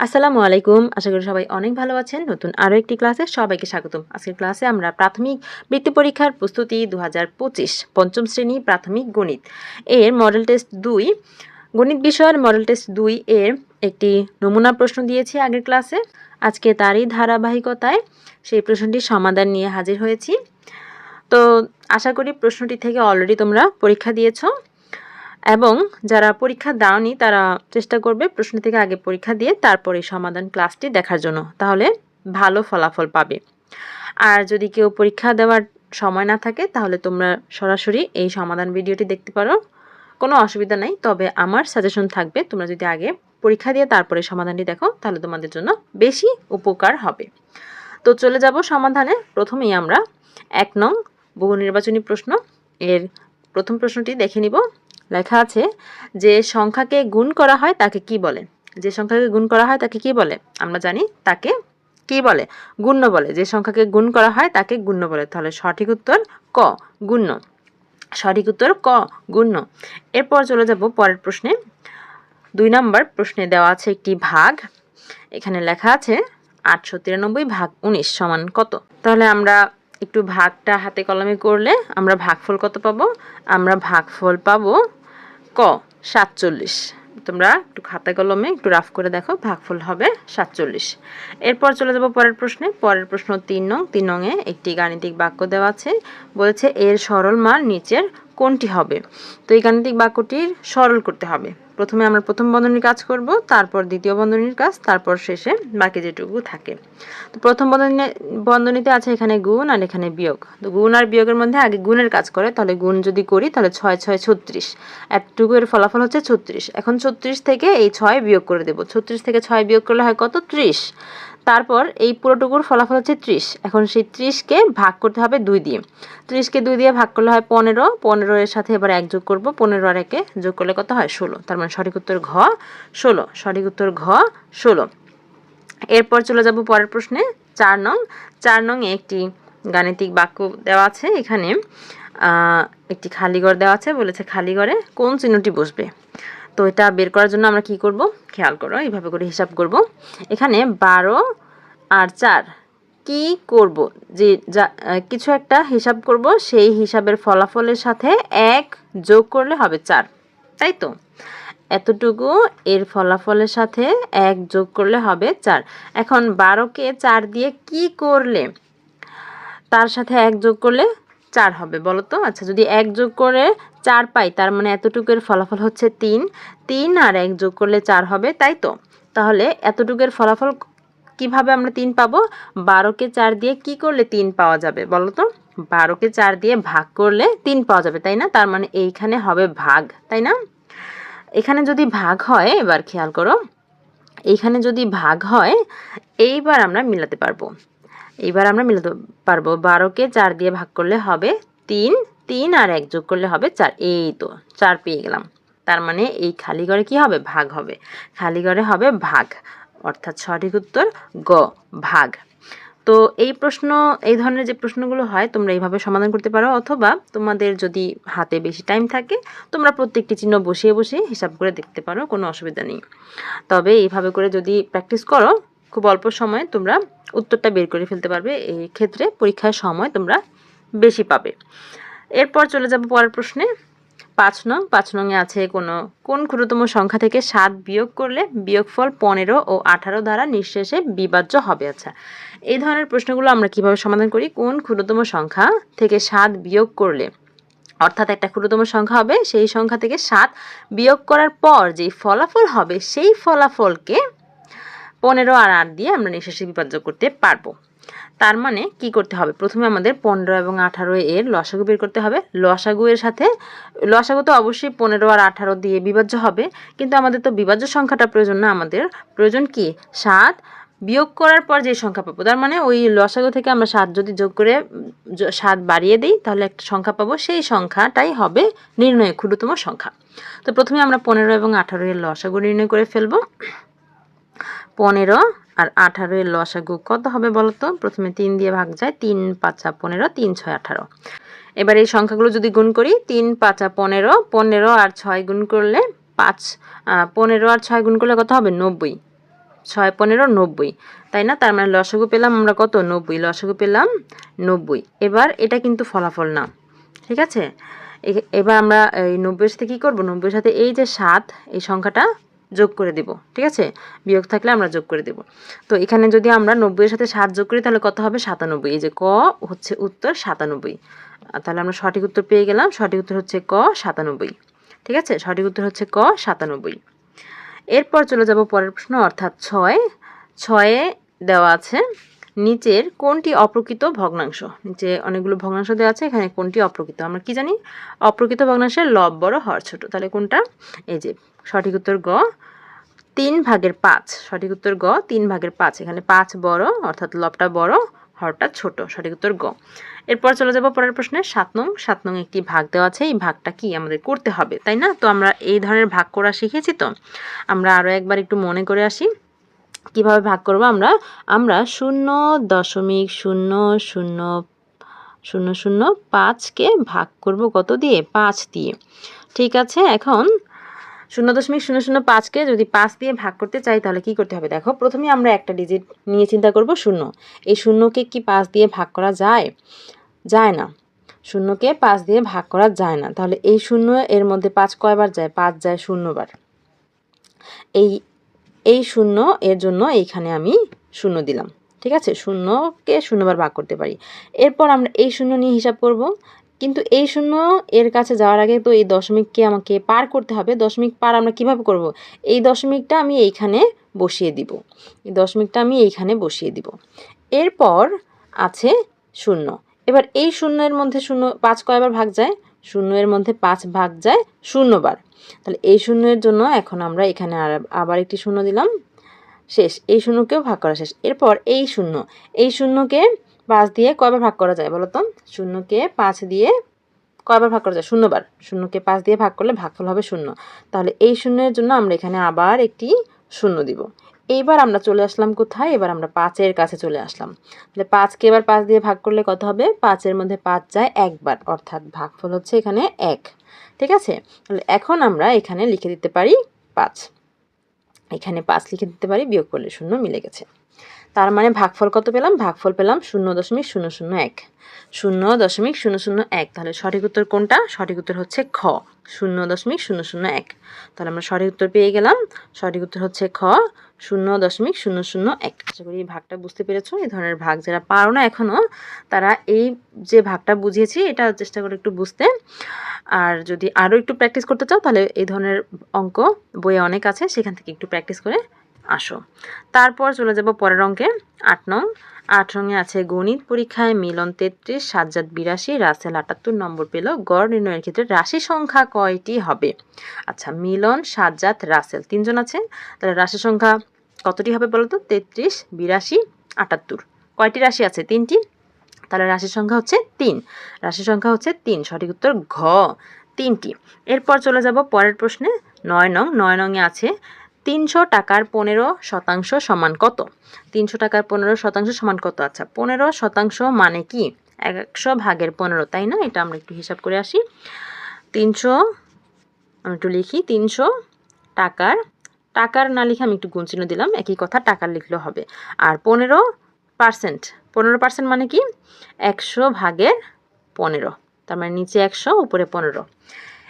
আসসালামু আলাইকুম। আশা করি সবাই অনেক ভালো আছেন। নতুন আরও একটি ক্লাসে সবাইকে স্বাগতম। আজকের ক্লাসে আমরা প্রাথমিক বৃত্তি পরীক্ষার প্রস্তুতি দু পঞ্চম শ্রেণি প্রাথমিক গণিত। এর মডেল টেস্ট দুই। গণিত বিষয়ের মডেল টেস্ট দুই এর একটি নমুনা প্রশ্ন দিয়েছি আগের ক্লাসে। আজকে তারই ধারাবাহিকতায় সেই প্রশ্নটির সমাধান নিয়ে হাজির হয়েছি। তো আশা করি প্রশ্নটি থেকে অলরেডি তোমরা পরীক্ষা দিয়েছ। এবং যারা পরীক্ষা দাওনি, তারা চেষ্টা করবে প্রশ্ন থেকে আগে পরীক্ষা দিয়ে তারপরে সমাধান ক্লাসটি দেখার জন্য। তাহলে ভালো ফলাফল পাবে। আর যদি কেউ পরীক্ষা দেওয়ার সময় না থাকে, তাহলে তোমরা সরাসরি এই সমাধান ভিডিওটি দেখতে পারো। কোনো অসুবিধা নাই, তবে আমার সাজেশন থাকবে, তোমরা যদি আগে পরীক্ষা দিয়ে তারপরে সমাধানটি দেখো, তাহলে তোমাদের জন্য বেশি উপকার হবে। তো চলে যাব সমাধানে। প্রথমেই আমরা এক নং বহু নির্বাচনী প্রশ্ন। এর প্রথম প্রশ্নটি দেখে নিব। লেখা আছে, যে সংখ্যাকে গুণ করা হয় তাকে কি বলে? যে সংখ্যাকে গুণ করা হয় তাকে কি বলে? আমরা জানি তাকে কি বলে? গুণ্য বলে। যে সংখ্যাকে গুণ করা হয় তাকে গুণ্য বলে। তাহলে সঠিক উত্তর ক, গুণ্য। সঠিক উত্তর ক, গুণ্য। এরপর চলে যাব পরের প্রশ্নে। দুই নম্বর প্রশ্নে দেওয়া আছে একটি ভাগ। এখানে লেখা আছে আটশো তিরানব্বই ভাগ উনিশ সমান কত? তাহলে আমরা একটু ভাগটা হাতে কলমে করলে আমরা ভাগফল কত পাবো? আমরা ভাগফল পাবো ক? সাতচল্লিশ। তোমরা একটু খাতা কলমে একটু রাফ করে দেখো, ভাগফল হবে সাতচল্লিশ। এরপর চলে যাব পরের প্রশ্নে। পরের প্রশ্ন তিন নং। তিন নংয়ে একটি গাণিতিক বাক্য দেওয়া আছে। বলেছে, এর সরল মান নিচের কোনটি হবে? তো এই গাণিতিক বাক্যটির সরল করতে হবে। প্রথমে আমরা প্রথম বন্ধনীর কাজ করব, তারপর দ্বিতীয় বন্ধনীর কাজ, তারপর শেষে বাকি যেটুকু থাকে। তো প্রথম বন্ধনী, বন্ধনীতে আছে এখানে গুণ আর এখানে বিয়োগ। তো গুণ আর বিয়োগের মধ্যে আগে গুণের কাজ করে, তাহলে গুণ যদি করি, তাহলে ছয় ছয়, ছত্রিশ। এতটুকু এর ফলাফল হচ্ছে ছত্রিশ। এখন ছত্রিশ থেকে এই ছয় বিয়োগ করে দেবো। ছত্রিশ থেকে ছয় বিয়োগ করলে হয় কত? ত্রিশ। তারপর এই পুরোটুকুর ফলাফল হচ্ছে ত্রিশ। এখন সেই ত্রিশকে ভাগ করতে হবে দুই দিয়ে। ত্রিশকে দুই দিয়ে ভাগ করলে হয় পনেরো। পনেরো এর সাথে এবার এক যোগ করব। পনেরো আর একে যোগ করলে কত হয়? ষোলো। তার মানে সঠিক উত্তর ঘ, ষোলো। সঠিক উত্তর ঘ, ষোলো। এরপর চলে যাব পরের প্রশ্নে। চার নং। চার নং একটি গাণিতিক বাক্য দেওয়া আছে। এখানে একটি খালি ঘর দেওয়া আছে। বলেছে খালি ঘরে কোন চিহ্নটি বসবে? তো এটা বের করার জন্য আমরা কি করব? খেয়াল করো, এইভাবে করে হিসাব করব। এখানে বারো আর চার, কি করব? যে যা কিছু একটা হিসাব করব, সেই হিসাবের ফলাফলের সাথে এক যোগ করলে হবে চার, তাই তো? এতটুকু, এর ফলাফলের সাথে এক যোগ করলে হবে চার। এখন বারোকে চার দিয়ে কি করলে? তার সাথে এক যোগ করলে চার হবে, বলো তো? আচ্ছা যদি এক যোগ করে চার পাই, তার মানে এতটুকুর ফলাফল হচ্ছে তিন। তিন আর এক যোগ করলে চার হবে, তাই তো? তাহলে এতটুকুর ফলাফল কীভাবে আমরা তিন পাবো? বারোকে চার দিয়ে কি করলে তিন পাওয়া যাবে বলো তো? বারোকে চার দিয়ে ভাগ করলে তিন পাওয়া যাবে, তাই না? তার মানে এইখানে হবে ভাগ, তাই না? এখানে যদি ভাগ হয়, এবার খেয়াল করো, এইখানে যদি ভাগ হয়, এইবার আমরা মিলাতে পারব। এইবার আমরা মিলাতে পারব। বারোকে চার দিয়ে ভাগ করলে হবে তিন তিন আর এক যোগ করলে হবে চার। এই তো, চার পেয়ে গেলাম। তার মানে এই খালি ঘরে কি হবে? ভাগ হবে। খালি ঘরে হবে ভাগ। অর্থাৎ সঠিক উত্তর গ, ভাগ। তো এই প্রশ্ন, এই ধরনের যে প্রশ্নগুলো হয়, তোমরা এইভাবে সমাধান করতে পারো, অথবা তোমাদের যদি হাতে বেশি টাইম থাকে, তোমরা প্রত্যেকটি চিহ্ন বসিয়ে বসিয়ে হিসাব করে দেখতে পারো, কোনো অসুবিধা নেই। তবে এইভাবে করে যদি প্র্যাকটিস করো, খুব অল্প সময়ে তোমরা উত্তরটা বের করে ফেলতে পারবে, এই ক্ষেত্রে পরীক্ষার সময় তোমরা বেশি পাবে। এরপর চলে যাব পরের প্রশ্নে। পাঁচ নং, পাঁচ নংয়ে আছে কোনো, কোন ক্ষুদ্রতম সংখ্যা থেকে সাত বিয়োগ করলে বিয়োগফল পনেরো ও আঠারো দ্বারা নিঃশেষে বিভাজ্য হবে? আচ্ছা এই ধরনের প্রশ্নগুলো আমরা কীভাবে সমাধান করি? কোন ক্ষুদ্রতম সংখ্যা থেকে সাত বিয়োগ করলে, অর্থাৎ একটা ক্ষুদ্রতম সংখ্যা হবে, সেই সংখ্যা থেকে সাত বিয়োগ করার পর যেই ফলাফল হবে, সেই ফলাফলকে পনেরো আর আট দিয়ে আমরা নিঃশেষে বিভাজ্য করতে পারব। তার মানে কি করতে হবে? প্রথমে আমাদের পনেরো এবং আঠারো এর লসাগু বের করতে হবে। লসাগু এর সাথে, লসাগু তো অবশ্যই পনেরো আর আঠারো দিয়ে বিভাজ্য হবে, কিন্তু আমাদের তো বিভাজ্য সংখ্যাটা প্রয়োজন না। আমাদের প্রয়োজন কি? সাত বিয়োগ করার পর যে সংখ্যা পাবো, তার মানে ওই লসাগু থেকে আমরা সাত যদি যোগ করে সাত বাড়িয়ে দিই, তাহলে একটা সংখ্যা পাবো। সেই সংখ্যাটাই হবে নির্ণয় ক্ষুদ্রতম সংখ্যা। তো প্রথমে আমরা পনেরো এবং আঠারো এর লসাগু নির্ণয় করে ফেলব। পনেরো আর আঠারো এর লসাগু কত হবে বলতো? প্রথমে তিন দিয়ে ভাগ যায় তিন পাঁচা পনেরো, তিন ছয় আঠারো। এবার এই সংখ্যাগুলো যদি গুণ করি, তিন পাঁচা পনেরো পনেরো আর ছয় গুণ করলে পাঁচ পনেরো আর ছয় গুণ করলে কত হবে? নব্বই। ছয়, পনেরো, নব্বই। তাই না? তার মানে লসাগু পেলাম আমরা কত? নব্বই। লসাগু পেলাম নব্বই। এবার এটা কিন্তু ফলাফল না। ঠিক আছে? এবার আমরা এই নব্বইয়ের সাথে কী করব? নব্বইয়ের সাথে এই যে সাত, এই সংখ্যাটা যোগ করে দেব, ঠিক আছে? বিয়োগ থাকলে আমরা যোগ করে দেব। তো এখানে যদি আমরা নব্বইয়ের সাথে সাত যোগ করি, তাহলে কত হবে? সাতানব্বই। এই যে ক হচ্ছে উত্তর সাতানব্বই। তাহলে আমরা সঠিক উত্তর পেয়ে গেলাম। সঠিক উত্তর হচ্ছে ক সাতানব্বই। ঠিক আছে? সঠিক উত্তর হচ্ছে ক সাতানব্বই। এরপর চলে যাব পরের প্রশ্ন, অর্থাৎ ছয়। ছয়ে দেওয়া আছে, নিচের কোনটি অপ্রকৃত ভগ্নাংশ? নিচে অনেকগুলো ভগ্নাংশ দেওয়া আছে, এখানে কোনটি অপ্রকৃত? আমরা কি জানি? অপ্রকৃত ভগ্নাংশের লব বড় হর ছোট। তাহলে কোনটা? এই যে সঠিক উত্তর গ, তিন ভাগের পাঁচ। সঠিক উত্তর গ, তিন ভাগের পাঁচ। এখানে পাঁচ বড়, অর্থাৎ লবটা বড়, হরটা ছোট। সঠিক উত্তর গ। এরপর চলে যাব পরের প্রশ্নে, সাত নং। সাত নং একটি ভাগ দেওয়া আছে, এই ভাগটা কি আমাদের করতে হবে, তাই না? তো আমরা এই ধরনের ভাগ করা শিখেছি তো। আমরা আরও একবার একটু মনে করে আসি, কীভাবে ভাগ করব আমরা? আমরা শূন্য দশমিক শূন্য শূন্য শূন্য শূন্য পাঁচকে ভাগ করব কত দিয়ে? পাঁচ দিয়ে। ঠিক আছে, এখন শূন্য দশমিক শূন্য শূন্য পাঁচকে যদি পাঁচ দিয়ে ভাগ করতে চাই, তাহলে কি করতে হবে? দেখো, প্রথমে আমরা একটা ডিজিট নিয়ে চিন্তা করব শূন্য। এই শূন্যকে কি পাঁচ দিয়ে ভাগ করা যায়? যায় না। শূন্যকে পাঁচ দিয়ে ভাগ করা যায় না। তাহলে এই শূন্য এর মধ্যে পাঁচ কয়বার যায়? পাঁচ যায় শূন্যবার। এই এই শূন্য এর জন্য এইখানে আমি শূন্য দিলাম। ঠিক আছে? শূন্যকে শূন্যবার ভাগ করতে পারি। এরপর আমরা এই শূন্য নিয়ে হিসাব করব। কিন্তু এই শূন্য এর কাছে যাওয়ার আগে তো এই দশমিককে আমাকে পার করতে হবে। দশমিক পার আমরা কীভাবে করব? এই দশমিকটা আমি এইখানে বসিয়ে দিব। এই দশমিকটা আমি এইখানে বসিয়ে দিব। এরপর আছে শূন্য। এবার এই শূন্যের মধ্যে শূন্য পাঁচ কয়বার ভাগ যায়? শূন্য এর মধ্যে পাঁচ ভাগ যায় শূন্যবার তাহলে এই শূন্যের জন্য এখন আমরা এখানে আবার একটি শূন্য দিলাম। শেষ। এই শূন্যকেও ভাগ করা শেষ। এরপর এই শূন্য। এই শূন্যকে পাঁচ দিয়ে কয়বার ভাগ করা যায় বলো তো শূন্যকে পাঁচ দিয়ে কয়বার ভাগ করা যায়? শূন্যবার। শূন্যকে পাঁচ দিয়ে ভাগ করলে ভাগফল হবে শূন্য। তাহলে এই শূন্যের জন্য আমরা এখানে আবার একটি শূন্য দিব। এইবার আমরা চলে আসলাম কোথায়? এবার আমরা পাঁচের কাছে চলে আসলাম। তাহলে পাঁচকে এবার পাঁচ দিয়ে ভাগ করলে কত হবে? পাঁচের মধ্যে পাঁচ যায় একবার। অর্থাৎ ভাগফল হচ্ছে এখানে এক। ঠিক আছে? তাহলে এখন আমরা এখানে লিখে দিতে পারি পাঁচ। এখানে পাঁচ লিখে দিতে পারি, বিয়োগ করলে শূন্য মিলে গেছে। তার মানে ভাগফল কত পেলাম? ভাগফল পেলাম শূন্য দশমিক শূন্য শূন্য এক। শূন্য দশমিক শূন্য শূন্য এক। তাহলে সঠিক উত্তর কোনটা? সঠিক উত্তর হচ্ছে খ। শূন্য দশমিক শূন্য শূন্য এক। তাহলে আমরা সঠিক উত্তর পেয়ে গেলাম। সঠিক উত্তর হচ্ছে খ। শূন্য দশমিক শূন্য শূন্য এক। আশা করি এই ভাগটা বুঝতে পেরেছ? এই ধরনের ভাগ যারা পারো না এখনও তারা এই যে ভাগটা বুঝিয়েছি, এটা চেষ্টা করে একটু বুঝতে। আর যদি আরও একটু প্র্যাকটিস করতে চাও, তাহলে এই ধরনের অঙ্ক বইয়ে অনেক আছে, সেখান থেকে একটু প্র্যাকটিস করে আসো। তারপর চলে যাব পরের অঙ্কে, আট নং। আট রঙে আছে গণিত পরীক্ষায় মিলন তেত্রিশ, সাজ্জাদ বিরাশি, রাসেল আটাত্তর নম্বর পেল। গড় নির্ণয়ের ক্ষেত্রে রাশি সংখ্যা কয়টি হবে? আচ্ছা মিলন, সাজ্জাদ, রাসেল তিনজন আছে তাহলে রাশি সংখ্যা কতটি হবে বলো তো তেত্রিশ, বিরাশি, আটাত্তর। কয়টি রাশি আছে? তিনটি। তাহলে রাশির সংখ্যা হচ্ছে তিন। রাশির সংখ্যা হচ্ছে তিন। সঠিক উত্তর ঘ। তিনটি। এরপর চলে যাব পরের প্রশ্নে। নয় নং। নয় নংয়ে আছে তিনশো টাকার পনেরো শতাংশ সমান কত? তিনশো টাকার পনেরো শতাংশ সমান কত? আচ্ছা পনেরো শতাংশ মানে কি? একশো ভাগের পনেরো, তাই না? এটা আমরা একটু হিসাব করে আসি। তিনশো, আমি একটু লিখি, তিনশো টাকার টাকার না লিখে আমি একটু গুণচিহ্ন দিলাম, একই কথা টাকার লিখলেও হবে। আর পনেরো পার্সেন্ট পনেরো পার্সেন্ট মানে কি? একশো ভাগের পনেরো, তার মানে নিচে একশো, উপরে পনেরো।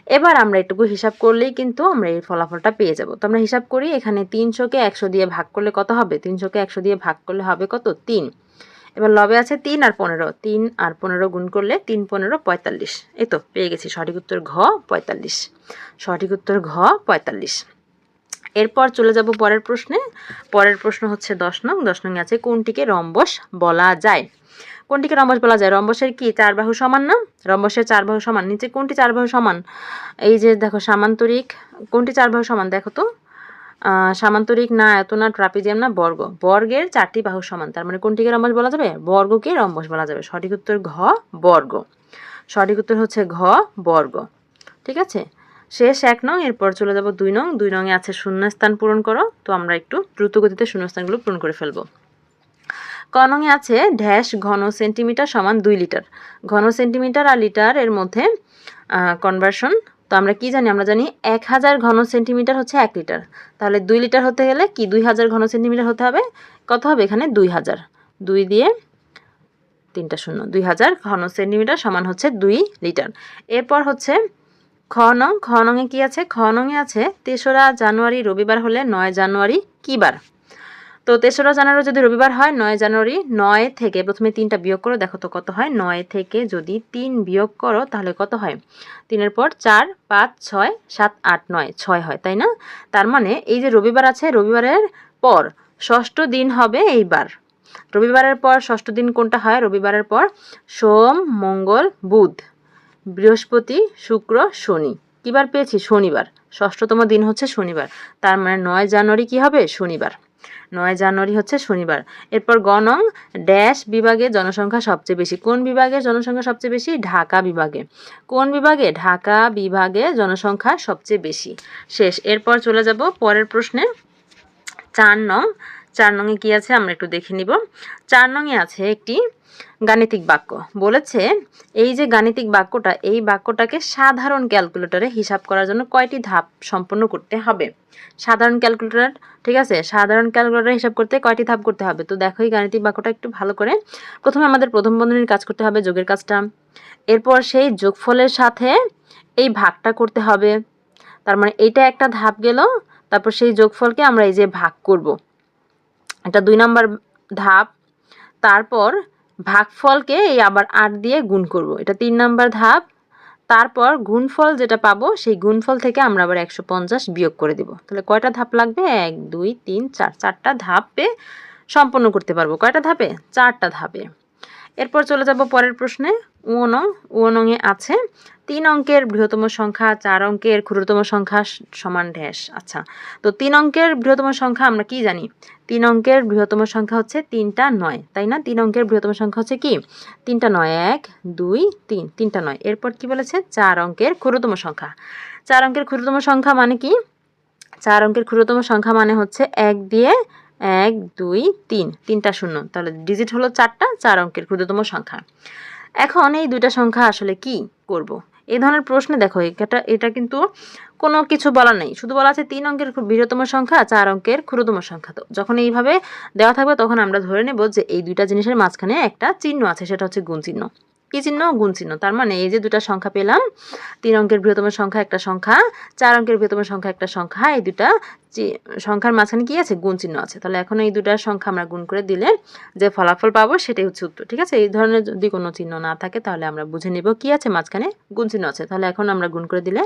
এবার আমরা এটুকু হিসাব করলেই কিন্তু আমরা এই ফলাফলটা পেয়ে যাব। তো আমরা হিসাব করি এখানে তিনশোকে একশো দিয়ে ভাগ করলে কত হবে? তিনশোকে একশো দিয়ে ভাগ করলে হবে কত? তিন। এবার লবে আছে তিন আর পনেরো। তিন আর পনেরো গুণ করলে তিন পনেরো পঁয়তাল্লিশ। এই তো পেয়ে গেছি। সঠিক উত্তর ঘ, পঁয়তাল্লিশ। সঠিক উত্তর ঘ, পঁয়তাল্লিশ। এরপর চলে যাব পরের প্রশ্নে। পরের প্রশ্ন হচ্ছে দশ নং। দশ নং আছে কোনটিকে রম্বস বলা যায়? কোনটিকে রম্বস বলা যায়? রম্বসের কি চার বাহু সমান না? রম্বসের চার বাহু সমান। নিচে কোনটি চার বাহু সমান? এই যে দেখো, সামান্তরিক, কোনটি চার বাহু সমান? দেখো তো। সামান্তরিক না এত না ট্রাপিজিয়াম না, বর্গ। বর্গের চারটি বাহু সমান। তার মানে কোনটিকে রম্বস বলা যাবে? বর্গকে রম্বস বলা যাবে। সঠিক উত্তর ঘ, বর্গ। সঠিক উত্তর হচ্ছে ঘ, বর্গ। ঠিক আছে? শেষ এক নং, এরপর চলে যাব দুই নং। দুই নংয়ে আছে শূন্যস্থান পূরণ করো। তো আমরা একটু দ্রুত গতিতে শূন্যস্থানগুলো পূরণ করে ফেলব। ক নংয়ে আছে ড্যাশ ঘন সেন্টিমিটার সমান দুই লিটার। ঘন সেন্টিমিটার আর লিটার এর মধ্যে কনভার্সন তো আমরা কি জানি? আমরা জানি এক হাজার ঘন সেন্টিমিটার হচ্ছে এক লিটার। তাহলে দুই লিটার হতে গেলে কি দুই হাজার ঘন সেন্টিমিটার হতে হবে? কত হবে এখানে? দুই হাজার। দুই দিয়ে তিনটা শূন্য। দুই হাজার ঘন সেন্টিমিটার সমান হচ্ছে দুই লিটার। এরপর হচ্ছে খ নং খ কী আছে? খ আছে তেসরা জানুয়ারি, রবিবার হলে নয় জানুয়ারি কী বার তো তেসরা জানুয়ারি যদি রবিবার হয়, নয় জানুয়ারি, নয় থেকে প্রথমে তিনটা বিয়োগ করো, দেখো তো কত হয়, নয় থেকে যদি তিন বিয়োগ করো, তাহলে কত হয়? তিনের পর চার, পাঁচ, ছয়, সাত, আট, নয়, ছয় হয়, তাই না? তার মানে এই যে রবিবার আছে, রবিবারের পর ষষ্ঠ দিন হবে এইবার। রবিবারের পর ষষ্ঠ দিন কোনটা হয়? রবিবারের পর সোম, মঙ্গল, বুধ, বৃহস্পতি, শুক্র, শনি। কিবার পেয়েছি? শনিবার। ষষ্ঠতম দিন হচ্ছে শনিবার। তার মানে নয় জানুয়ারি কি হবে? শনিবার। নয় জানুয়ারি হচ্ছে শনিবার। এরপর গণং ড্যাশ বিভাগে জনসংখ্যা সবচেয়ে বেশি। কোন বিভাগে জনসংখ্যা সবচেয়ে বেশি? ঢাকা বিভাগে। কোন বিভাগে? ঢাকা বিভাগে জনসংখ্যা সবচেয়ে বেশি। শেষ। এরপর চলে যাব পরের প্রশ্নে। চার নং চার নংয়ে কী আছে? আমরা একটু দেখে নিব। চার নংয়ে আছে একটি গাণিতিক বাক্য। বলেছে, এই যে গাণিতিক বাক্যটা, এই বাক্যটাকে সাধারণ ক্যালকুলেটরে হিসাব করার জন্য কয়টি ধাপ সম্পন্ন করতে হবে? সাধারণ ক্যালকুলেটর, ঠিক আছে? সাধারণ ক্যালকুলেটর হিসাব করতে কয়টি ধাপ করতে হবে? তো দেখো, এই গাণিতিক বাক্যটা একটু ভালো করে। প্রথমে আমাদের প্রথম বন্ধনীর কাজ করতে হবে, যোগের কাজটা। এরপর সেই যোগফলের সাথে এই ভাগটা করতে হবে। তার মানে এইটা একটা ধাপ গেল, তারপর সেই যোগফলকে আমরা এই যে ভাগ করব। এটা দুই নম্বর ধাপ। তারপর ভাগফলকে এই আবার আট দিয়ে গুণ করব। এটা তিন নম্বর ধাপ। তারপর গুণফল যেটা পাবো, সেই গুণফল থেকে আমরা আবার একশো পঞ্চাশ বিয়োগ করে দেব। তাহলে কয়টা ধাপ লাগবে? এক, দুই, তিন, চার, চারটা ধাপে সম্পন্ন করতে পারব। কয়টা ধাপে? চারটা ধাপে। এরপর চলে যাব পরের প্রশ্নে। উনং উনংয়ে আছে। তিন অঙ্কের বৃহত্তম সংখ্যা, চার অঙ্কের ক্ষুদ্রতম সংখ্যা সমান ড্যাশ আচ্ছা তো তিন অঙ্কের বৃহত্তম সংখ্যা আমরা কি জানি? তিন অঙ্কের বৃহত্তম সংখ্যা হচ্ছে তিনটা নয়, তাই না? তিন অঙ্কের বৃহত্তম সংখ্যা হচ্ছে কি? তিনটা নয়, এক, দুই, তিন, তিনটা নয়। এরপর কি বলেছে? চার অঙ্কের ক্ষুদ্রতম সংখ্যা। চার অঙ্কের ক্ষুদ্রতম সংখ্যা মানে কি? চার অঙ্কের ক্ষুদ্রতম সংখ্যা মানে হচ্ছে এক দিয়ে এক, দুই, তিন। তিনটা শূন্য। তাহলে ডিজিট হলো চারটা, চার অঙ্কের ক্ষুদ্রতম সংখ্যা। এখন এই দুইটা সংখ্যা আসলে কি করব। এই ধরনের প্রশ্নে দেখো, এটা এটা কিন্তু কোনো কিছু বলা নেই। শুধু বলা আছে তিন অঙ্কের বৃহত্তম সংখ্যা চার অঙ্কের ক্ষুদ্রতম সংখ্যা। তো যখন এইভাবে দেওয়া থাকবে, তখন আমরা ধরে নেব যে এই দুইটা জিনিসের মাঝখানে একটা চিহ্ন আছে, সেটা হচ্ছে গুণ চিহ্ন। কী চিহ্ন? গুণ চিহ্ন। তার মানে এই যে দুটা সংখ্যা পেলাম, তিন অঙ্কের বৃহত্তম সংখ্যা একটা সংখ্যা, চার অঙ্কের বৃহত্তম সংখ্যা একটা সংখ্যা, এই দুটা সংখ্যার মাঝখানে কি আছে? গুণ চিহ্ন আছে। তাহলে এখন এই দুটার সংখ্যা আমরা গুণ করে দিলে যে ফলাফল পাবো সেটাই হচ্ছে উত্তর, ঠিক আছে? এই ধরনের যদি কোনো চিহ্ন না থাকে তাহলে আমরা বুঝে নিব কি আছে মাঝখানে গুণ চিহ্ন আছে। তাহলে এখন আমরা গুণ করে দিলে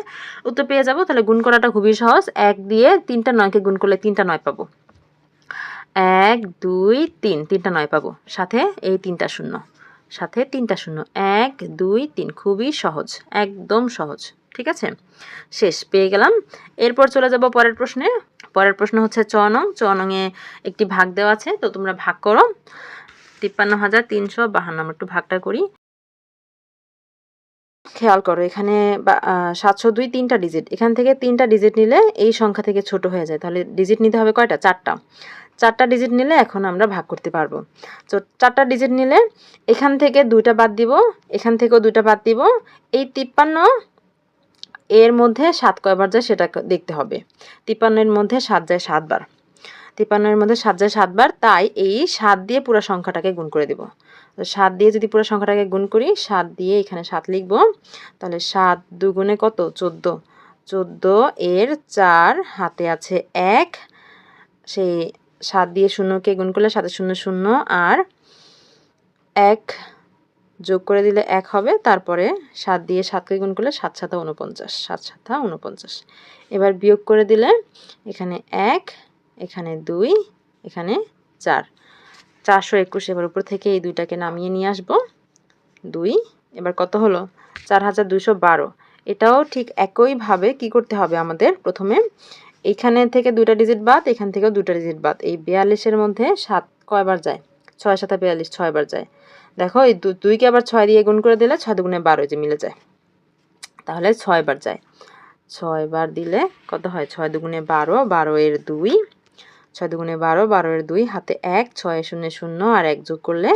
উত্তর পেয়ে যাব। তাহলে গুণ করাটা খুবই সহজ। এক দিয়ে তিনটা নয়কে গুণ করলে তিনটা নয় পাবো। এক, দুই, তিন, তিনটা নয় পাবো। সাথে এই তিনটা শূন্য। সাথে তিনটা শূন্য। এক, দুই, তিন। খুবই সহজ, একদম সহজ, ঠিক আছে? শেষ, পেয়ে গেলাম। এরপর চলে যাব পরের প্রশ্নে। পরের প্রশ্ন হচ্ছে চ নং। চ নংয়ে একটি ভাগ দেওয়া আছে, তো তোমরা ভাগ করো। তিপ্পান্ন হাজার তিনশো বাহান্ন, আমরা একটু ভাগটা করি। খেয়াল করো, এখানে সাতশো দুই তিনটা ডিজিট এখান থেকে তিনটা ডিজিট নিলে এই সংখ্যা থেকে ছোট হয়ে যায়। তাহলে ডিজিট নিতে হবে কয়টা? চারটা। চারটা ডিজিট নিলে এখন আমরা ভাগ করতে পারব। তো চারটা ডিজিট নিলে এখান থেকে দুইটা বাদ দিব, এখান থেকেও দুইটা বাদ দিব। এই তিপ্পান্ন এর মধ্যে সাত কয়বার যায় সেটা দেখতে হবে। তিপ্পান্নের মধ্যে সাত যায় সাতবার তিপ্পান্নের মধ্যে সাত যায় সাতবার তাই এই সাত দিয়ে পুরো সংখ্যাটাকে গুণ করে দেব। তো সাত দিয়ে যদি পুরো সংখ্যাটাকে গুণ করি, সাত দিয়ে এখানে সাত লিখব, তাহলে সাত দুগুণে কত? চোদ্দ। চোদ্দ এর চার হাতে আছে এক, সেই সাত দিয়ে শূন্যকে গুণ করলে সাথে শূন্য শূন্য, আর এক যোগ করে দিলে এক হবে, তারপরে সাত দিয়ে সাতকে গুণ করলে সাত সাতা উনপঞ্চাশ সাত সাতা উনপঞ্চাশ এবার বিয়োগ করে দিলে এখানে এক, এখানে দুই, এখানে চার। চারশো একুশ এবার উপর থেকে এই দুইটাকে নামিয়ে নিয়ে আসব। দুই, এবার কত হলো? চার হাজার দুশো বারো। এটাও ঠিক একইভাবে কি করতে হবে আমাদের? প্রথমে এইখানে থেকে দুটা ডিজিট বাদ, এখান থেকেও দুটা ডিজিট বাদ। এই বিয়াল্লিশের মধ্যে সাত কয়বার যায়? ছয় সাথে বিয়াল্লিশ, ছয়বার যায়। দেখো, এই দুইকে আবার ছয় দিয়ে গুণ করে দিলে ছয় দুগুণে বারো যে মিলে যায়। তাহলে ছয়বার যায়। ছয়বার দিলে কত হয়? ছয় দুগুণে বারো বারো এর দুই। ছয় দুগুণে বারো বারো এর দুই, হাতে এক, ছয় শূন্য শূন্য আর এক যোগ করলে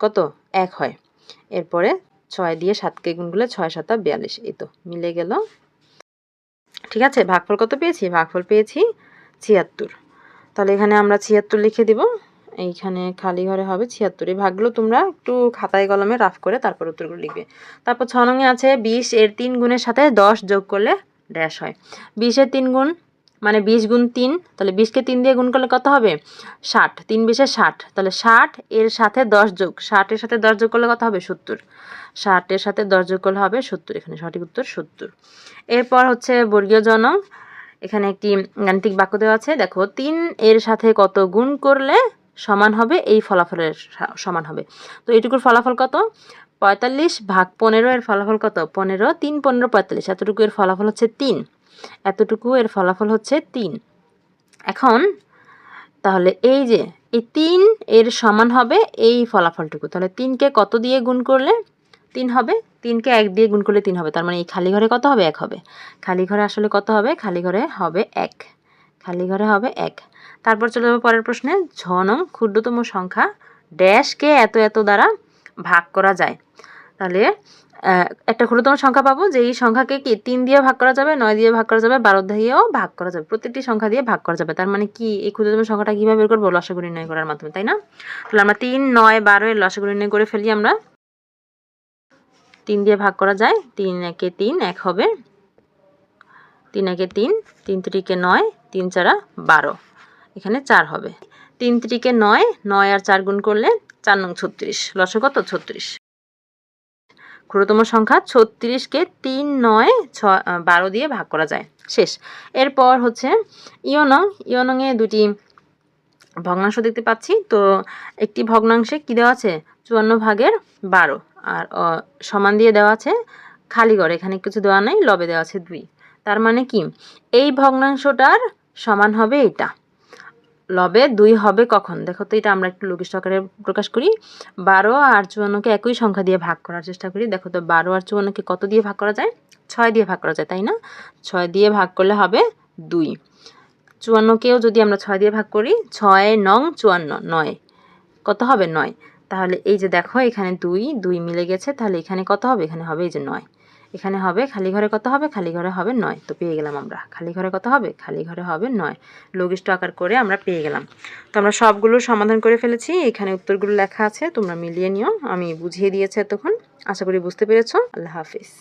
কত? এক হয়। এরপরে ছয় দিয়ে সাতকে গুণ করলে ছয় সাতা বিয়াল্লিশ। এই তো মিলে গেল। ঠিক আছে? ভাগফল কত পেয়েছি? ভাগফল পেয়েছি ছিয়াত্তর। তাহলে এখানে আমরা ছিয়াত্তর লিখে দিব। এইখানে খালি ঘরে হবে ছিয়াত্তর। এই ভাগগুলো তোমরা একটু খাতায় কলমে রাফ করে তারপর উত্তরগুলো লিখবে। তারপর ছ নঙে আছে, বিশ এর তিন গুণের সাথে দশ যোগ করলে ড্যাশ হয়। বিশের তিন গুণ মানে বিশ গুণ তিন, তাহলে বিশকে তিন দিয়ে গুণ করলে কত হবে? ষাট। তিন বিশে ষাট। তাহলে ষাট এর সাথে দশ যোগ। ষাটের সাথে দশ যোগ করলে কত হবে? সত্তর। ষাটের সাথে দশ যোগ করলে হবে সত্তর। এখানে সঠিক উত্তর সত্তর। এরপর হচ্ছে বর্গীয় জনম এখানে একটি গাণিতিক বাক্য দেওয়া আছে। দেখো, তিন এর সাথে কত গুণ করলে সমান হবে? এই ফলাফলের সমান হবে। তো এটুকুর ফলাফল কত? পঁয়তাল্লিশ ভাগ পনেরো এর ফলাফল কত? পনেরো, তিন পনেরো পঁয়তাল্লিশ। এতটুকু এর ফলাফল হচ্ছে তিন। এতটুকু এর ফলাফল হচ্ছে তিন। এখন তাহলে এই যে, এই তিন এর সমান হবে এই ফলাফলটুকু। তাহলে তিনকে কত দিয়ে গুণ করলে তিন হবে? তিনকে এক দিয়ে গুণ করলে তিন হবে। তার মানে এই খালি ঘরে কত হবে? এক হবে। খালি ঘরে আসলে কত হবে? খালি ঘরে হবে এক। খালি ঘরে হবে এক। তারপর চলে যাব পরের প্রশ্নে। ছ নং ক্ষুদ্রতম সংখ্যা ড্যাশকে এত এত দ্বারা ভাগ করা যায়। তাহলে একটা ক্ষুদ্রতম সংখ্যা পাবো যে এই সংখ্যাকে কি তিন দিয়ে ভাগ করা যাবে, নয় দিয়ে ভাগ করা যাবে, বারো দিয়েও ভাগ করা যাবে। প্রত্যেকটি সংখ্যা দিয়ে ভাগ করা যাবে। তার মানে কি এই ক্ষুদ্রতম সংখ্যাটা কীভাবে বের করব? লসাগু নির্ণয় করার মাধ্যমে, তাই না? তাহলে আমরা তিন, নয়, বারো এর লসাগু নির্ণয় করে ফেলি আমরা। তিন দিয়ে ভাগ করা যায়, তিন একে তিন, এক হবে। তিন একে তিন তিন ত্রিকে নয়, তিন চারা বারো। এখানে চার হবে। তিন ত্রিকে নয় নয় আর চার গুণ করলে চার নং ছত্রিশ। লস কত? ছত্রিশ। ক্ষুদ্রতম সংখ্যা ছত্রিশকে তিন নয় ছ বারো দিয়ে ভাগ করা যায়। শেষ। এরপর হচ্ছে ইয়নং। ইয়নংয়ে দুটি ভগ্নাংশ দেখতে পাচ্ছি। তো একটি ভগ্নাংশে কী দেওয়া আছে? চুয়ান্ন ভাগের বারো। আর সমান দিয়ে দেওয়া আছে খালি ঘর। এখানে কিছু দেওয়া নাই, লবে দেওয়া আছে দুই। তার মানে কি? এই ভগ্নাংশটার সমান হবে এটা। লবে দুই হবে কখন? দেখো তো এটা আমরা একটু লঘিষ্ঠ আকারে প্রকাশ করি। বারো আর চুয়ান্নকে একই সংখ্যা দিয়ে ভাগ করার চেষ্টা করি। দেখো তো বারো আর চুয়ান্নকে কত দিয়ে ভাগ করা যায়? ছয় দিয়ে ভাগ করা যায়, তাই না? ছয় দিয়ে ভাগ করলে হবে দুই। চুয়ান্নকেও যদি আমরা ছয় দিয়ে ভাগ করি, ছয় নং চুয়ান্ন, নয়। কত হবে নয়? তাহলে এই যে দেখো এখানে দুই দুই মিলে গেছে, তাহলে এখানে কত হবে? এখানে হবে এই যে নয়। এখানে হবে খালি ঘরে কত হবে? খালি ঘরে হবে নয়। তো পেয়ে গেলাম আমরা। খালি ঘরে কত হবে? খালি ঘরে হবে নয়। লঘিষ্ঠ আকার করে আমরা পেয়ে গেলাম। তো আমরা সবগুলো সমাধান করে ফেলেছি। এখানে উত্তরগুলো লেখা আছে, তোমরা মিলিয়ে নিও। আমি বুঝিয়ে দিয়েছি এতক্ষণ। আশা করি বুঝতে পেরেছ। আল্লাহ হাফিজ।